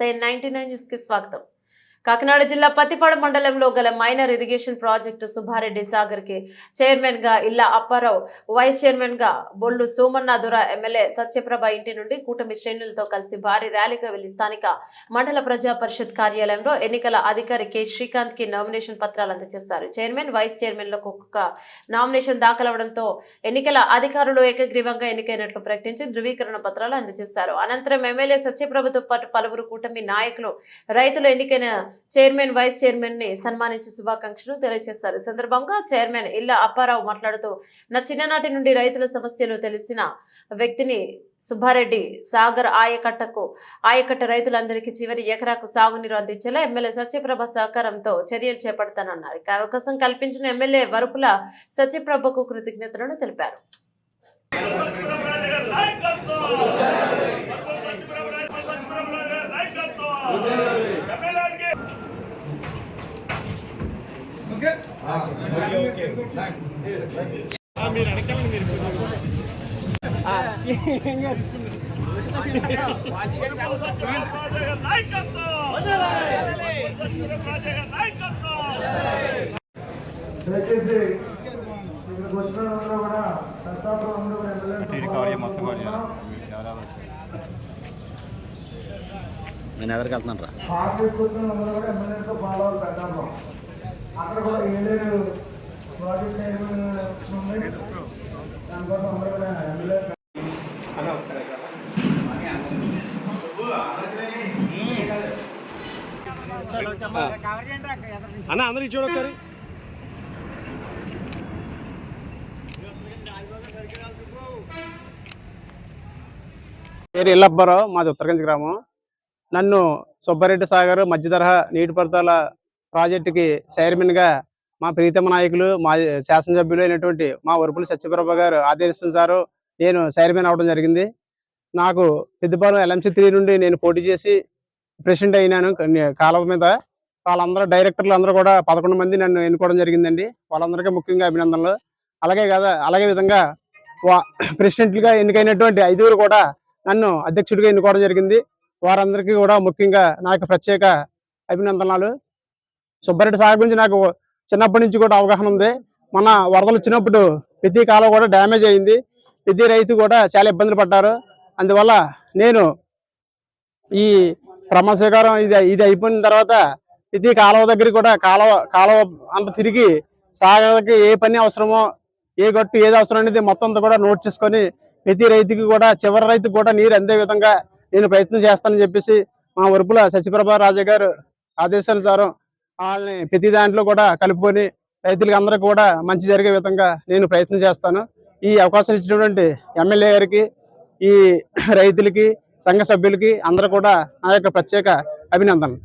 నమస్తే ninety nine న్యూస్కి స్వాగతం. కాకినాడ జిల్లా పత్తిపాడు మండలంలో గల మైనర్ ఇరిగేషన్ ప్రాజెక్టు సుబ్బారెడ్డి సాగర్కి చైర్మన్గా ఇల్లా అప్పారావు వైస్ చైర్మన్గా బొల్లు సోమన్నాధుర ఎమ్మెల్యే సత్యప్రభ ఇంటి నుండి కూటమి శ్రేణులతో కలిసి భారీ ర్యాలీగా వెళ్ళి స్థానిక మండల ప్రజా పరిషత్ కార్యాలయంలో ఎన్నికల అధికారి కె. శ్రీకాంత్కి నామినేషన్ పత్రాలు అందజేశారు. చైర్మన్ వైస్ చైర్మన్లకు ఒక్కొక్క నామినేషన్ దాఖలవడంతో ఎన్నికల అధికారులు ఏకగ్రీవంగా ఎన్నికైనట్లు ప్రకటించి ధృవీకరణ పత్రాలు అందజేశారు. అనంతరం ఎమ్మెల్యే సత్యప్రభతో పాటు పలువురు కూటమి నాయకులు రైతులు ఎన్నికైన చైర్మన్ వైస్ చైర్మన్ని సన్మానించి శుభాకాంక్షలు తెలియజేశారు. సందర్భంగా చైర్మన్ ఇల్ల అప్పారావు మాట్లాడుతూ నా చిన్ననాటి నుండి రైతుల సమస్యలు తెలిసిన వ్యక్తిని సుబ్బారెడ్డి సాగర్ ఆయకట్టకు ఆయకట్ట రైతులందరికీ చివరి ఎకరాకు సాగునీరు అందించేలా ఎమ్మెల్యే సత్యప్రభ సహకారంతో చర్యలు చేపడతానన్నారు. అవకాశం కల్పించిన ఎమ్మెల్యే వరుపుల సత్యప్రభకు కృతజ్ఞతలను తెలిపారు. దయచేసి ఇక్కడికి వచ్చిన కూడా నేను ఎదరికి వెళ్తున్నాను రా అక్కడ కూడా ఏలేరు ప్రాజెక్ట్ దానికోసం అందరూ కూడా అన్న అందరికి ఇచ్చాడు ఒకసారి. పేరు ఇల్లబ్బారావు మాది ఉత్తరగంజ్ గ్రామం. నన్ను సుబ్బారెడ్డి సాగర్ మధ్య తరహా నీటిపారుదల ప్రాజెక్టుకి చైర్మన్గా మా ప్రీతమ నాయకులు మా శాసనసభ్యులు అయినటువంటి మా వరుపుల సత్యప్రభ గారు ఆదేశించారు నేను చైర్మన్ అవడం జరిగింది. నాకు పెద్దపాలెం ఎల్ఎంసీ త్రీ నుండి నేను పోటీ చేసి ప్రెసిడెంట్ అయినాను. కొన్ని- కాలువ మీద వాళ్ళందరూ డైరెక్టర్లు అందరూ కూడా పదకొండు మంది నన్ను ఎన్నుకోవడం జరిగిందండి. వాళ్ళందరికీ ముఖ్యంగా అభినందనలు. అలాగే కదా అలాగే విధంగా వా- ప్రెసిడెంట్లుగా ఎన్నికైనటువంటి ఐదుగురు కూడా నన్ను అధ్యక్షుడిగా ఎన్నుకోవడం జరిగింది. వారందరికీ కూడా ముఖ్యంగా నాకు ప్రత్యేక అభినందనలు. సుబ్బారెడ్డి సాగర్ గురించి నాకు చిన్నప్పటి నుంచి కూడా అవగాహన ఉంది. మన వరదలు వచ్చినప్పుడు ప్రతి కాలం కూడా డ్యామేజ్ అయింది. ప్రతి రైతు కూడా చాలా ఇబ్బందులు పడ్డారు. అందువల్ల నేను ఈ ప్రమాణ స్వీకారం ఇది ఇది అయిపోయిన తర్వాత ప్రతి కాలువ దగ్గర కూడా కాలువ కాలువ అంత తిరిగి సాగర్కి ఏ పని అవసరమో ఏ గట్టు ఏది అవసరం అనేది మొత్తం అంతా కూడా నోట్ చేసుకొని ప్రతి రైతుకి కూడా చివరి రైతుకు కూడా నీరు అందే విధంగా నేను ప్రయత్నం చేస్తానని చెప్పేసి మా ఉరుపుల సత్యప్రభ రాజా గారు ఆదేశానుసారం వాళ్ళని ప్రతి దాంట్లో కూడా కలుపుకొని రైతులకి అందరూ కూడా మంచి జరిగే విధంగా నేను ప్రయత్నం చేస్తాను. ఈ అవకాశం ఇచ్చినటువంటి ఎమ్మెల్యే గారికి ఈ రైతులకి సంఘ సభ్యులకి అందరూ కూడా నా యొక్క ప్రత్యేక అభినందనలు.